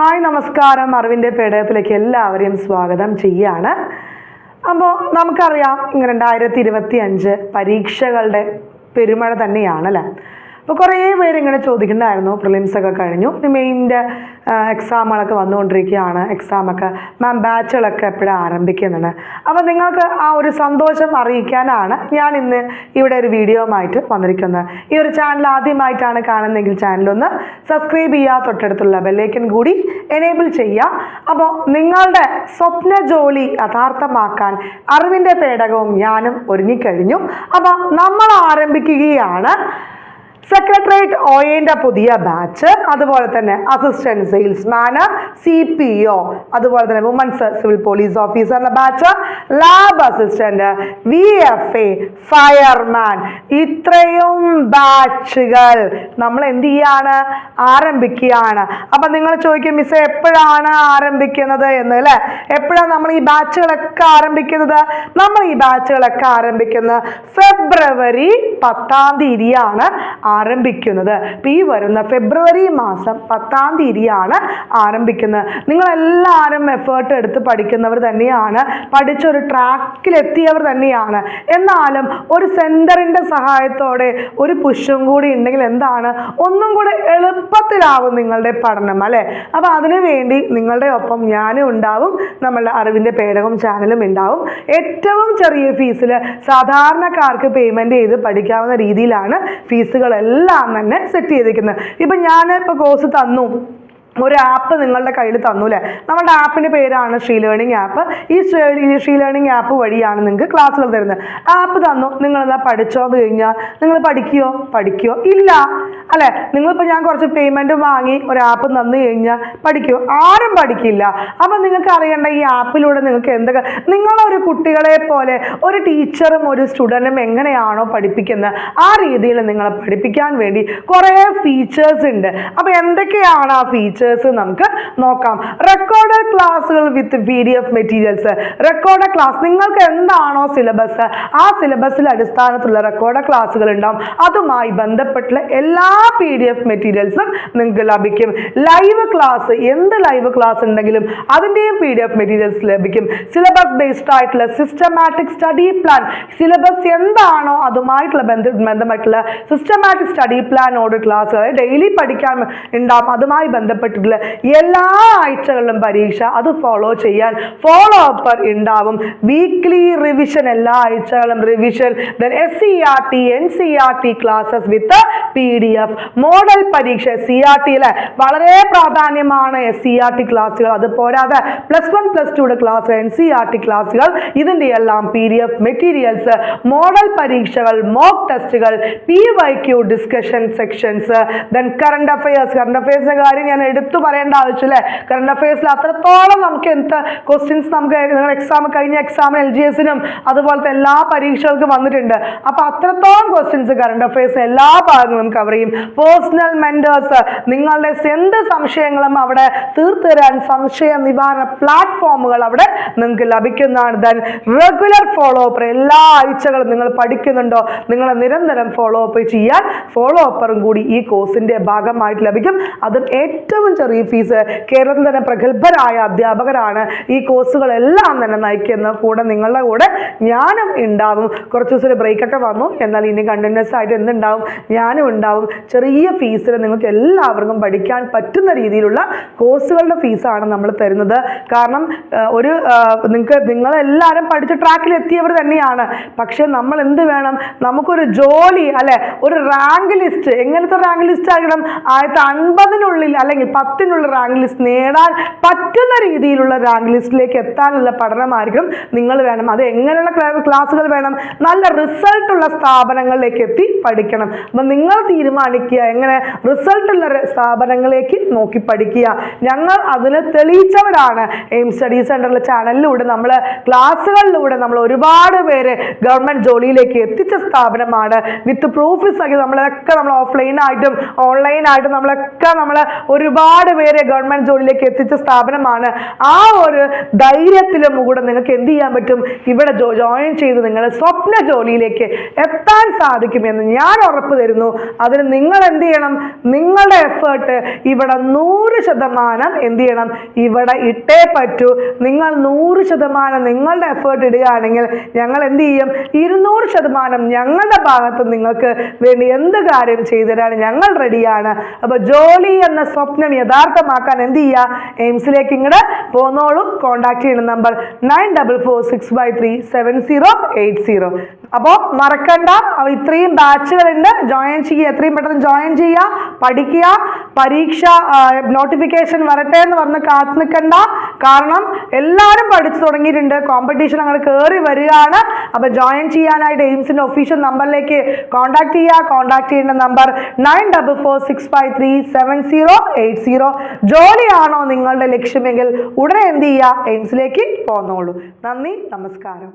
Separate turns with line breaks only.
Hi നമസ്കാരം. അറിവിന്റെ പേടകത്തിലേക്ക് എല്ലാവരെയും സ്വാഗതം ചെയ്യാണ്. അപ്പോൾ നമുക്കറിയാം രണ്ടായിരത്തി ഇരുപത്തി അഞ്ച് പരീക്ഷകളുടെ പെരുമഴ തന്നെയാണല്ലേ? അപ്പോൾ കുറേ പേര് ഇങ്ങനെ ചോദിക്കുന്നുണ്ടായിരുന്നു പ്രിലിംസ് ഒക്കെ കഴിഞ്ഞു. മെയിന്റെ എക്സാമുകളൊക്കെ വന്നുകൊണ്ടിരിക്കുകയാണ്. എക്സാമൊക്കെ മാം ബാച്ചുകളൊക്കെ എപ്പോഴും ആരംഭിക്കുന്നുണ്ട് അപ്പോൾ നിങ്ങൾക്ക് ആ ഒരു സന്തോഷം അറിയിക്കാനാണ് ഞാൻ ഇന്ന് ഇവിടെ ഒരു വീഡിയോ ആയിട്ട് വന്നിരിക്കുന്നത്. ഈ ഒരു ചാനൽ ആദ്യമായിട്ടാണ് കാണുന്നതെങ്കിൽ ചാനലൊന്ന് സബ്സ്ക്രൈബ് ചെയ്യുക തൊട്ടടുത്തുള്ള ബെല്ലേക്കൻ കൂടി എനേബിൾ ചെയ്യുക. അപ്പോൾ നിങ്ങളുടെ സ്വപ്ന ജോലി യഥാർത്ഥമാക്കാൻ അറിവിന്റെ പേടകവും ഞാനും ഒരുങ്ങിക്കഴിഞ്ഞു. അപ്പോൾ നമ്മൾ ആരംഭിക്കുകയാണ്. സെക്രട്ടേറിയറ്റ് ഒയുടെ പുതിയ ബാച്ച് അതുപോലെ തന്നെ assistant salesman C P O അതുപോലെ തന്നെ women's civil police ഓഫീസറിന്റെ batch lab assistant V F A fireman ഇത്രയും ബാച്ചുകൾ നമ്മൾ എന്ത് ചെയ്യാണ്? ആരംഭിക്കുകയാണ്. അപ്പൊ നിങ്ങൾ ചോദിക്കും മിസ് എപ്പോഴാണ് ആരംഭിക്കുന്നത്? എന്ന് അല്ലേ? എപ്പോഴാണ് നമ്മൾ ഈ ബാച്ചുകളൊക്കെ ആരംഭിക്കുന്നത്? നമ്മൾ ഈ ബാച്ചുകളൊക്കെ ആരംഭിക്കുന്നത് ഫെബ്രുവരി പത്താം തീയതിയാണ്. ആരംഭിക്കുന്നത്. ഈ വരുന്ന ഫെബ്രുവരി മാസം പത്താം തീയതിയാണ് ആരംഭിക്കുന്നത്. നിങ്ങളെല്ലാവരും എഫേർട്ട് എടുത്ത് പഠിക്കുന്നവർ തന്നെയാണ്. പഠിച്ചൊരു ട്രാക്കിലെത്തിയവർ തന്നെയാണ്. എന്നാലും ഒരു സെന്ററിന്റെ സഹായത്തോടെ ഒരു പുഷും കൂടി ഉണ്ടെങ്കിൽ എന്താണ്? ഒന്നും കൂടെ എളുപ്പത്തിലാവും നിങ്ങളുടെ പഠനം അല്ലേ? അപ്പോൾ അതിനു വേണ്ടി നിങ്ങളുടെ ഒപ്പം ഞാനും ഉണ്ടാവും. നമ്മളുടെ അറിവിന്റെ പേടകം ചാനലും ഉണ്ടാവും. ഏറ്റവും ചെറിയ ഫീസിൽ സാധാരണക്കാർക്ക് പേയ്മെന്റ് ചെയ്ത് പഠിക്കാവുന്ന രീതിയിലാണ് ഫീസുകളെല്ലാം തന്നെ സെറ്റ് ചെയ്തിരിക്കുന്നത്. ഇപ്പം ഞാൻ ഇപ്പോൾ കോഴ്സ് തന്നു. ഒരു ആപ്പ് നിങ്ങളുടെ കയ്യിൽ തന്നൂലേ നമ്മുടെ ആപ്പിന്റെ പേരാണ് ഷീ ലേണിംഗ് ആപ്പ് ഈ ഷീ ലേണിംഗ് ആപ്പ് വഴിയാണ് നിങ്ങൾക്ക് ക്ലാസ്സുകൾ തരുന്നത്. ആപ്പ് തന്നു. നിങ്ങളെന്താ പഠിച്ചോ എന്ന് കഴിഞ്ഞാൽ നിങ്ങൾ പഠിക്കുകയോ പഠിക്കുകയോ ഇല്ല. അല്ലേ? നിങ്ങളിപ്പോൾ ഞാൻ കുറച്ച് പേയ്മെന്റ് വാങ്ങി ഒരു ആപ്പ് തന്നു കഴിഞ്ഞാൽ പഠിക്കുമോ ആരും പഠിക്കില്ല. അപ്പം നിങ്ങൾക്ക് അറിയേണ്ട ഈ ആപ്പിലൂടെ നിങ്ങൾക്ക് എന്തൊക്കെ നിങ്ങളൊരു കുട്ടികളെ പോലെ ഒരു ടീച്ചറും ഒരു സ്റ്റുഡന്റും എങ്ങനെയാണോ പഠിപ്പിക്കുന്നത്? ആ രീതിയിൽ നിങ്ങളെ പഠിപ്പിക്കാൻ വേണ്ടി കുറേ ഫീച്ചേഴ്സ് ഉണ്ട്. അപ്പോൾ എന്തൊക്കെയാണ് ആ ഫീച്ചേഴ്സ് നമുക്ക് നോക്കാം. റെക്കോർഡ് ക്ലാസ്സുകൾ with P D F materials record class നിങ്ങൾക്ക് എന്താണോ സിലബസ് ആ സിലബസിൽ അടിസ്ഥാനത്തിലുള്ള റെക്കോർഡ് ക്ലാസ്സുകൾ ഉണ്ടാവും. അതുമായി ബന്ധപ്പെട്ടുള്ള എല്ലാ പി ഡി എഫ് മെറ്റീരിയൽസും നിങ്ങൾക്ക് ലഭിക്കും. ലൈവ് ക്ലാസ് എന്ത് ലൈവ് ക്ലാസ് ഉണ്ടെങ്കിലും അതിന്റെയും പി ഡി എഫ് മെറ്റീരിയൽസ് ലഭിക്കും. സിലബസ് ബേസ്ഡ് ആയിട്ടുള്ള സിസ്റ്റമാറ്റിക് സ്റ്റഡി പ്ലാൻ സിലബസ് എന്താണോ അതുമായിട്ടുള്ള ബന്ധ ബന്ധമായിട്ടുള്ള സിസ്റ്റമാറ്റിക് സ്റ്റഡി പ്ലാനോട് ക്ലാസ്സുകൾ ഡെയിലി പഠിക്കാൻ ഉണ്ടാവും. അതുമായി ബന്ധപ്പെട്ടിട്ടുള്ള എല്ലാ ആഴ്ചകളിലും പരീക്ഷ അത് ഫോളോ ചെയ്യാൻ ഫോളോ അപ്പർ ഉണ്ടാവും. വീക്ക്ലി റിവിഷൻ എല്ലാ ആഴ്ചകളും revision then S C R T N C R T classes with P D F model പരീക്ഷ സി ആർ ടിയിലെ വളരെ പ്രാധാന്യമാണ് സി ആർ ടി ക്ലാസ്സുകൾ അത് പോരാതെ plus one plus ടുയുടെ class N C R T ക്ലാസ്സുകൾ ഇതിന്റെ എല്ലാം P D F materials model പരീക്ഷകൾ മോക്ക് ടെസ്റ്റുകൾ P Y Q discussion sections then current affairs current അഫയേഴ്സിന്റെ കാര്യം ഞാൻ എടുത്തു പറയേണ്ട ആവശ്യമില്ലേ. കറണ്ട് അഫയേഴ്സിൽ അത്രത്തോളം നമുക്ക് എന്ത് ക്വസ്റ്റ്യൻസ് നമുക്ക് നിങ്ങൾ എക്സാം കഴിഞ്ഞ എക്സാമിന് എൽ ജി എസിനും അതുപോലത്തെ എല്ലാ പരീക്ഷകൾക്കും വന്നിട്ടുണ്ട്. അപ്പോൾ അത്രത്തോളം ക്വസ്റ്റ്യൻസ് കറണ്ട് അഫയേഴ്സ് എല്ലാ ഭാഗങ്ങളും കവർ ചെയ്യും. പേഴ്സണൽ മെന്റേഴ്സ് നിങ്ങളുടെ എന്ത് സംശയങ്ങളും അവിടെ തീർത്തുതരാൻ സംശയ നിവാരണ പ്ലാറ്റ്ഫോമുകൾ അവിടെ നിങ്ങൾക്ക് ലഭിക്കുന്നതാണ്. ദെൻ റെഗുലർ ഫോളോ അപ്പ് എല്ലാ ആഴ്ചകളും നിങ്ങൾ പഠിക്കുന്നുണ്ടോ? നിങ്ങളെ നിരന്തരം ഫോളോ അപ്പ് ചെയ്യാൻ ഫോളോ അപ്പറും കൂടി ഈ കോഴ്സിന്റെ ഭാഗമായിട്ട് ലഭിക്കും. അതും ഏറ്റവും ചെറിയ ഫീസ് കേരളത്തിൽ തന്നെ പ്രഗത്ഭരായ അധ്യാപകരാണ് ഈ കോഴ്സുകളെല്ലാം തന്നെ നയിക്കുന്ന കൂടെ നിങ്ങളുടെ കൂടെ ഞാനും ഉണ്ടാവും. കുറച്ച് ദിവസം ബ്രേക്കൊക്കെ വന്നു. എന്നാൽ ഇനി കണ്ടിന്യൂസ് ആയിട്ട് എന്തുണ്ടാവും? ഞാനും ഉണ്ടാവും. ചെറിയ ഫീസിൽ നിങ്ങൾക്ക് എല്ലാവർക്കും പഠിക്കാൻ പറ്റുന്ന രീതിയിലുള്ള കോഴ്സുകളുടെ ഫീസാണ് നമ്മൾ തരുന്നത്. കാരണം ഒരു നിങ്ങൾക്ക് നിങ്ങളെല്ലാവരും പഠിച്ച ട്രാക്കിൽ എത്തിയവർ തന്നെയാണ്. പക്ഷെ നമ്മൾ എന്ത് വേണം? നമുക്കൊരു ജോലി അല്ലെ? ഒരു റാങ്ക് ലിസ്റ്റ് എങ്ങനത്തെ റാങ്ക് ലിസ്റ്റ് ആകണം? ആയിരത്തി അൻപതിനുള്ളിൽ അല്ലെങ്കിൽ പത്തിനുള്ളിൽ റാങ്ക് ലിസ്റ്റ് നേടാൻ പറ്റുന്ന രീതിയിലുള്ള റാങ്ക് ലിസ്റ്റിലേക്ക് എത്താനുള്ള പഠനമായിരിക്കും നിങ്ങൾ വേണം. അത് എങ്ങനെയുള്ള ക്ലാസ്സുകൾ വേണം? നല്ല റിസൾട്ടുള്ള സ്ഥാപനങ്ങളിലേക്ക് എത്തി പഠിക്കണം. അപ്പം നിങ്ങൾ തീരുമാനിക്കുക എങ്ങനെ റിസൾട്ടുള്ള സ്ഥാപനങ്ങളിലേക്ക് നോക്കി പഠിക്കുക. ഞങ്ങൾ അതിന് തെളിയിച്ചവരാണ്. എയിം സ്റ്റഡി സെന്ററിലെ ചാനലിലൂടെ നമ്മൾ ക്ലാസ്സുകളിലൂടെ നമ്മൾ ഒരുപാട് പേര് ഗവൺമെന്റ് ജോലിയിലേക്ക് എത്തിച്ച സ്ഥാപനമാണ്. വിത്ത് പ്രൂഫ് സഹിതം നമ്മളൊക്കെ നമ്മൾ ഓൺലൈൻ ആയിട്ടും നമ്മളൊക്കെ നമ്മൾ ഒരുപാട് പേരെ ഗവൺമെന്റ് ജോലിയിലേക്ക് എത്തിച്ച സ്ഥാപനമാണ്. ആ ഒരു ധൈര്യത്തിലും കൂടെ നിങ്ങൾക്ക് എന്ത് ചെയ്യാൻ പറ്റും? ഇവിടെ ജോയിൻ ചെയ്ത് നിങ്ങൾ സ്വപ്ന ജോലിയിലേക്ക് എത്താൻ സാധിക്കുമെന്ന് ഞാൻ ഉറപ്പ് തരുന്നു. അതിന് നിങ്ങൾ എന്ത് ചെയ്യണം? നിങ്ങളുടെ എഫേർട്ട് ഇവിടെ നൂറ് ശതമാനം എന്ത് ചെയ്യണം? ഇവിടെ ഇട്ടേ പറ്റൂ. നിങ്ങൾ നൂറ് ശതമാനം നിങ്ങളുടെ എഫേർട്ട് ഇടുകയാണെങ്കിൽ ഞങ്ങൾ എന്ത് ചെയ്യും? ഇരുന്നൂറ് ശതമാനം ഞങ്ങളുടെ ഭാഗത്ത് നിങ്ങൾക്ക് വേണ്ടി എന്ത് കാര്യം ചെയ്തുതരാൻ ഞങ്ങൾ റെഡിയാണ് അപ്പോൾ ജോലി എന്ന സ്വപ്നം യഥാർത്ഥമാക്കാൻ എന്ത് ചെയ്യുക? എയിംസിലേക്ക് ഇങ്ങോട്ട് പോന്നോളും. കോൺടാക്ട് ചെയ്യുന്ന number nine double four six five three seven zero eight zero അപ്പോൾ മറക്കണ്ട. ഇത്രയും ബാച്ചുകളുണ്ട് ജോയിൻ ചെയ്യുക. എത്രയും പെട്ടെന്ന് ജോയിൻ ചെയ്യുക. പഠിക്കുക. പരീക്ഷ നോട്ടിഫിക്കേഷൻ വരട്ടെ എന്ന് പറഞ്ഞ് കാത്തു നിൽക്കണ്ട. കാരണം എല്ലാവരും പഠിച്ചു തുടങ്ങിയിട്ടുണ്ട്. കോമ്പറ്റീഷൻ അങ്ങനെ കയറി വരികയാണ്. അപ്പോൾ ജോയിൻ ചെയ്യാനായിട്ട് എയിംസിന്റെ ഒഫീഷ്യൽ നമ്പറിലേക്ക് കോൺടാക്ട് ചെയ്യുക. കോൺടാക്ട് ചെയ്യേണ്ട number nine double four six five three seven zero eight zero ജോലിയാണോ നിങ്ങളുടെ ലക്ഷ്യമെങ്കിൽ ഉടനെ എന്ത് ചെയ്യുക? എയിംസിലേക്ക് പോന്നോളൂ. നന്ദി നമസ്കാരം.